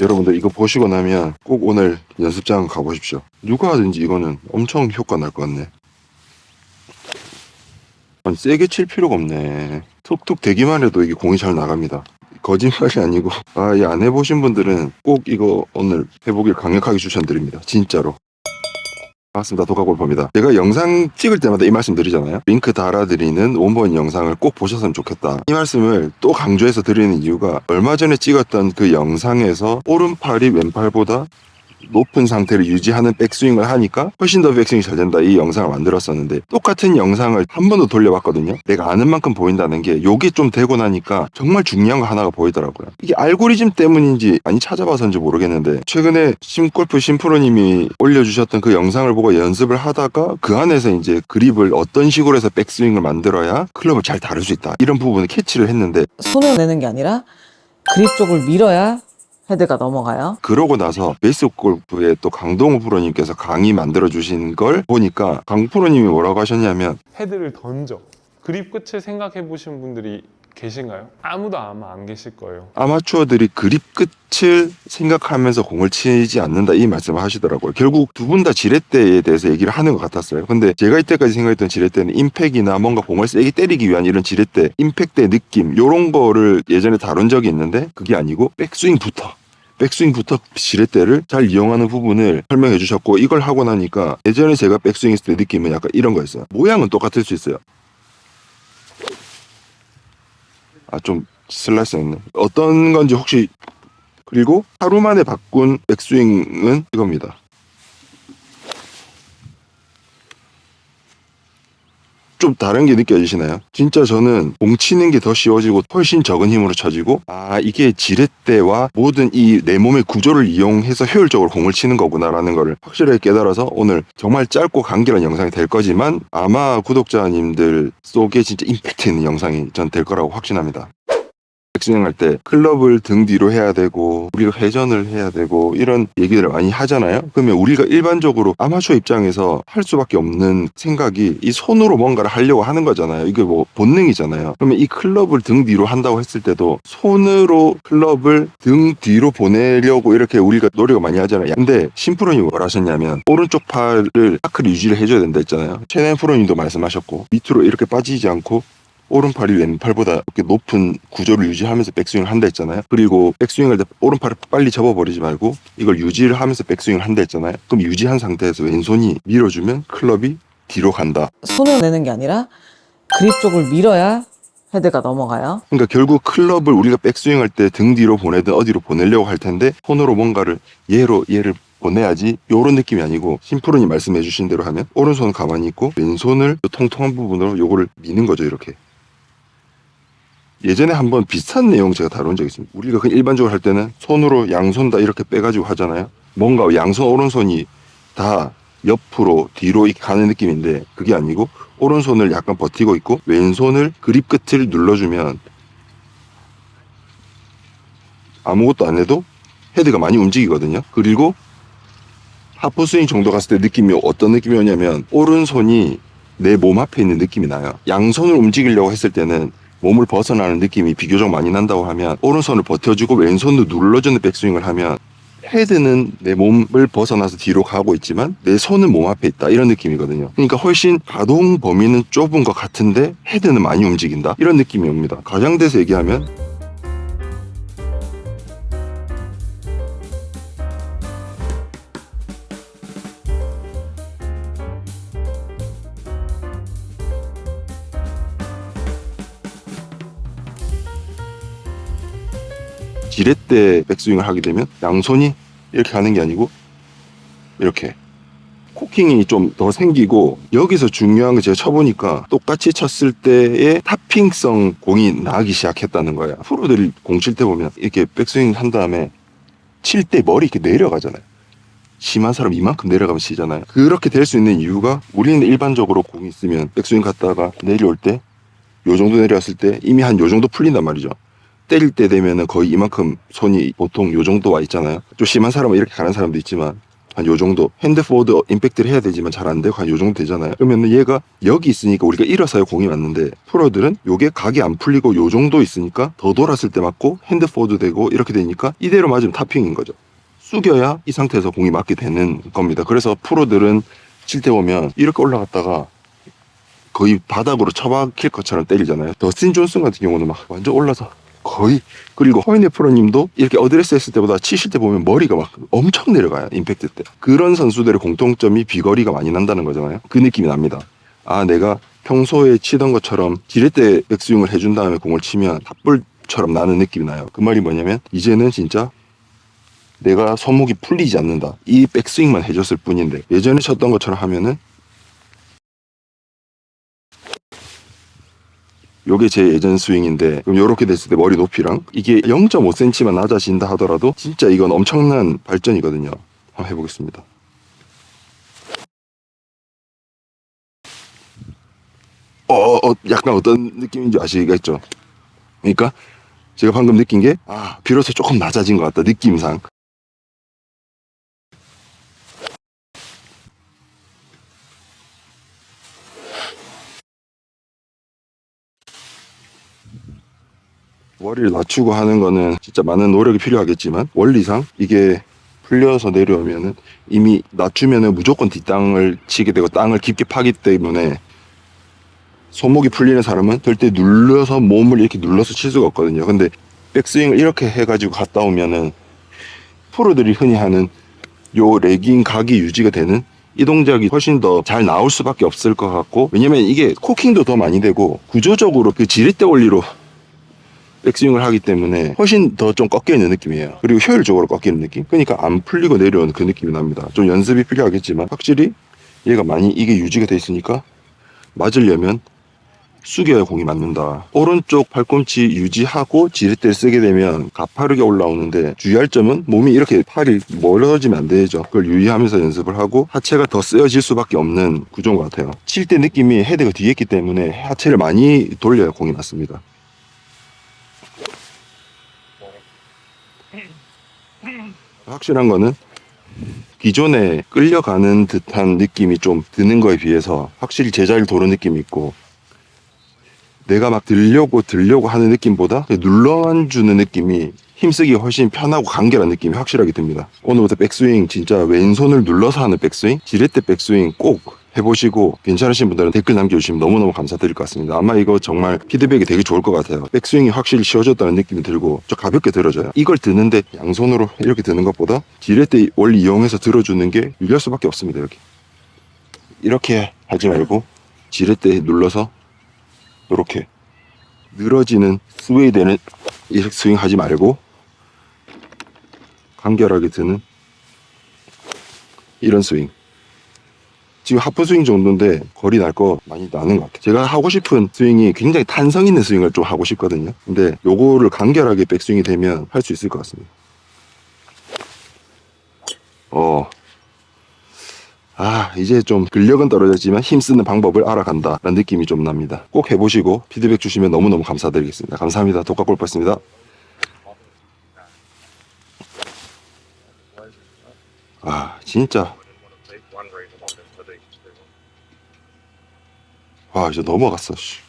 여러분들 이거 보시고 나면 꼭 오늘 연습장 가보십시오. 누가 하든지 이거는 엄청 효과 날 것 같네. 아니, 세게 칠 필요가 없네. 툭툭 대기만 해도 이게 공이 잘 나갑니다. 거짓말이 아니고, 아, 이 안 해보신 분들은 꼭 이거 오늘 해보길 강력하게 추천드립니다. 진짜로. 반갑습니다. 도가골퍼입니다. 제가 영상 찍을 때마다 이 말씀 드리잖아요. 링크 달아드리는 원본 영상을 꼭 보셨으면 좋겠다. 이 말씀을 또 강조해서 드리는 이유가 얼마 전에 찍었던 그 영상에서 오른팔이 왼팔보다 높은 상태를 유지하는 백스윙을 하니까 훨씬 더 백스윙이 잘 된다. 이 영상을 만들었었는데 똑같은 영상을 한 번 더 돌려봤거든요. 내가 아는 만큼 보인다는 게 요게 좀 되고 나니까 정말 중요한 거 하나가 보이더라고요. 이게 알고리즘 때문인지 아니 찾아봐서인지 모르겠는데 최근에 심골프 심프로님이 올려주셨던 그 영상을 보고 연습을 하다가 그 안에서 이제 그립을 어떤 식으로 해서 백스윙을 만들어야 클럽을 잘 다룰 수 있다. 이런 부분을 캐치를 했는데 손을 내는 게 아니라 그립 쪽을 밀어야 헤드가 넘어가요. 그러고 나서 베이스 골프의 또 강동우 프로님께서 강의 만들어 주신 걸 보니까 강 프로님이 뭐라고 하셨냐면 헤드를 던져. 그립 끝을 생각해 보신 분들이 계신가요? 아무도 아마 안 계실 거예요. 아마추어들이 그립 끝을 생각하면서 공을 치지 않는다 이 말씀을 하시더라고요. 결국 두 분 다 지렛대에 대해서 얘기를 하는 것 같았어요. 근데 제가 이때까지 생각했던 지렛대는 임팩이나 뭔가 공을 세게 때리기 위한 이런 지렛대, 임팩트의 느낌 요런 거를 예전에 다룬 적이 있는데 그게 아니고 백스윙부터 백스윙부터 지렛대를 잘 이용하는 부분을 설명해 주셨고 이걸 하고 나니까 예전에 제가 백스윙 했을 때 느낌은 약간 이런 거였어요. 모양은 똑같을 수 있어요. 아 좀 슬라이스 했네. 어떤 건지 혹시 그리고 하루 만에 바꾼 백스윙은 이겁니다. 좀 다른 게 느껴지시나요? 진짜 저는 공 치는 게 더 쉬워지고 훨씬 적은 힘으로 쳐지고 아 이게 지렛대와 모든 이 내 몸의 구조를 이용해서 효율적으로 공을 치는 거구나라는 거를 확실하게 깨달아서 오늘 정말 짧고 간결한 영상이 될 거지만 아마 구독자님들 속에 진짜 임팩트 있는 영상이 전 될 거라고 확신합니다. 백스윙할 때 클럽을 등 뒤로 해야 되고 우리가 회전을 해야 되고 이런 얘기들을 많이 하잖아요. 그러면 우리가 일반적으로 아마추어 입장에서 할 수밖에 없는 생각이 이 손으로 뭔가를 하려고 하는 거잖아요. 이게 뭐 본능이잖아요. 그러면 이 클럽을 등 뒤로 한다고 했을 때도 손으로 클럽을 등 뒤로 보내려고 이렇게 우리가 노력을 많이 하잖아요. 근데 심프로님이 뭐라 하셨냐면 오른쪽 팔을 타크를 유지를 해줘야 된다 했잖아요. 최대 프로님도 말씀하셨고 밑으로 이렇게 빠지지 않고 오른팔이 왼팔보다 이렇게 높은 구조를 유지하면서 백스윙을 한다 했잖아요. 그리고 백스윙을 때 오른팔을 빨리 접어버리지 말고 이걸 유지를 하면서 백스윙을 한다 했잖아요. 그럼 유지한 상태에서 왼손이 밀어주면 클럽이 뒤로 간다. 손을 내는 게 아니라 그립 쪽을 밀어야 헤드가 넘어가요. 그러니까 결국 클럽을 우리가 백스윙할 때 등 뒤로 보내든 어디로 보내려고 할 텐데 손으로 뭔가를 얘로 얘를 보내야지 요런 느낌이 아니고 심프로님 말씀해 주신 대로 하면 오른손은 가만히 있고 왼손을 요 통통한 부분으로 요거를 미는 거죠 이렇게 예전에 한번 비슷한 내용 제가 다룬 적이 있습니다. 우리가 그냥 일반적으로 할 때는 손으로 양손 다 이렇게 빼가지고 하잖아요. 뭔가 양손 오른손이 다 옆으로 뒤로 가는 느낌인데 그게 아니고 오른손을 약간 버티고 있고 왼손을 그립 끝을 눌러주면 아무것도 안 해도 헤드가 많이 움직이거든요. 그리고 하프 스윙 정도 갔을 때 느낌이 어떤 느낌이 오냐면 오른손이 내 몸 앞에 있는 느낌이 나요. 양손을 움직이려고 했을 때는 몸을 벗어나는 느낌이 비교적 많이 난다고 하면 오른손을 버텨주고 왼손도 눌러주는 백스윙을 하면 헤드는 내 몸을 벗어나서 뒤로 가고 있지만 내 손은 몸 앞에 있다 이런 느낌이거든요. 그러니까 훨씬 가동 범위는 좁은 것 같은데 헤드는 많이 움직인다 이런 느낌이 옵니다. 가장돼서 얘기하면 지렛대 백스윙을 하게 되면 양손이 이렇게 하는 게 아니고 이렇게 코킹이 좀 더 생기고 여기서 중요한 게 제가 쳐보니까 똑같이 쳤을 때의 타핑성 공이 나기 시작했다는 거예요. 프로들이 공 칠 때 보면 이렇게 백스윙 한 다음에 칠 때 머리 이렇게 내려가잖아요. 심한 사람 이만큼 내려가면 치잖아요. 그렇게 될 수 있는 이유가 우리는 일반적으로 공이 있으면 백스윙 갔다가 내려올 때 요 정도 내려왔을 때 이미 한 요 정도 풀린단 말이죠. 때릴 때 되면은 거의 이만큼 손이 보통 요 정도 와 있잖아요. 좀 심한 사람은 이렇게 가는 사람도 있지만 한 요 정도 핸드 포워드 임팩트를 해야 되지만 잘 안 되고 한 요 정도 되잖아요. 그러면 얘가 여기 있으니까 우리가 일어서야 공이 맞는데 프로들은 요게 각이 안 풀리고 요 정도 있으니까 더 돌았을 때 맞고 핸드 포워드 되고 이렇게 되니까 이대로 맞으면 타핑인 거죠. 숙여야 이 상태에서 공이 맞게 되는 겁니다. 그래서 프로들은 칠 때 보면 이렇게 올라갔다가 거의 바닥으로 처박힐 것처럼 때리잖아요. 더스틴 존슨 같은 경우는 막 완전 올라서 거의 그리고 허이네 프로님도 이렇게 어드레스 했을 때보다 치실 때 보면 머리가 막 엄청 내려가요 임팩트 때. 그런 선수들의 공통점이 비거리가 많이 난다는 거잖아요. 그 느낌이 납니다. 아 내가 평소에 치던 것처럼 지렛대 백스윙을 해준 다음에 공을 치면 탑볼처럼 나는 느낌이 나요. 그 말이 뭐냐면 이제는 진짜 내가 손목이 풀리지 않는다. 이 백스윙만 해줬을 뿐인데 예전에 쳤던 것처럼 하면은 요게 제 예전 스윙인데 그럼 요렇게 됐을 때 머리 높이랑? 이게 0.5cm만 낮아진다 하더라도 진짜 이건 엄청난 발전이거든요. 한번 해보겠습니다. 어, 어 약간 어떤 느낌인지 아시겠죠? 그러니까 제가 방금 느낀 게 아 비로소 조금 낮아진 것 같다 느낌상 머리를 낮추고 하는 거는 진짜 많은 노력이 필요하겠지만 원리상 이게 풀려서 내려오면은 이미 낮추면은 무조건 뒷땅을 치게 되고 땅을 깊게 파기 때문에 손목이 풀리는 사람은 절대 눌러서 몸을 이렇게 눌러서 칠 수가 없거든요. 근데 백스윙을 이렇게 해가지고 갔다 오면은 프로들이 흔히 하는 요 레깅 각이 유지가 되는 이 동작이 훨씬 더 잘 나올 수밖에 없을 것 같고 왜냐면 이게 코킹도 더 많이 되고 구조적으로 그 지렛대 원리로 백스윙을 하기 때문에 훨씬 더 좀 꺾여 있는 느낌이에요. 그리고 효율적으로 꺾이는 느낌. 그러니까 안 풀리고 내려오는 그 느낌이 납니다. 좀 연습이 필요하겠지만 확실히 얘가 많이 이게 유지가 돼 있으니까 맞으려면 숙여야 공이 맞는다. 오른쪽 팔꿈치 유지하고 지렛대를 쓰게 되면 가파르게 올라오는데 주의할 점은 몸이 이렇게 팔이 멀어지면 안 되죠. 그걸 유의하면서 연습을 하고 하체가 더 쓰여질 수밖에 없는 구조인 것 같아요. 칠 때 느낌이 헤드가 뒤에 있기 때문에 하체를 많이 돌려야 공이 맞습니다. 확실한 거는 기존에 끌려가는 듯한 느낌이 좀 드는 거에 비해서 확실히 제자리를 도는 느낌이 있고 내가 막 들려고 들려고 하는 느낌보다 눌러만 주는 느낌이 힘쓰기 훨씬 편하고 간결한 느낌이 확실하게 듭니다. 오늘부터 백스윙 진짜 왼손을 눌러서 하는 백스윙, 지렛대 백스윙 꼭 해보시고 괜찮으신 분들은 댓글 남겨주시면 너무너무 감사드릴 것 같습니다. 아마 이거 정말 피드백이 되게 좋을 것 같아요. 백스윙이 확실히 쉬워졌다는 느낌이 들고 저 가볍게 들어져요. 이걸 드는데 양손으로 이렇게 드는 것보다 지렛대 원리 이용해서 들어주는 게 유리할 수밖에 없습니다. 이렇게 이렇게 하지 말고 지렛대 눌러서 이렇게 늘어지는 스웨이 되는 이렇게 스윙 하지 말고 간결하게 드는 이런 스윙 지금 하프 스윙 정도인데 거리 날 거 많이 나는 것 같아요 제가 하고 싶은 스윙이 굉장히 탄성 있는 스윙을 좀 하고 싶거든요 근데 요거를 간결하게 백스윙이 되면 할 수 있을 것 같습니다 어 아, 이제 좀 근력은 떨어졌지만 힘쓰는 방법을 알아간다. 라는 느낌이 좀 납니다. 꼭 해보시고 피드백 주시면 너무너무 감사드리겠습니다. 감사합니다. 독학골프였습니다. 아, 진짜. 와, 이제 넘어갔어, 씨.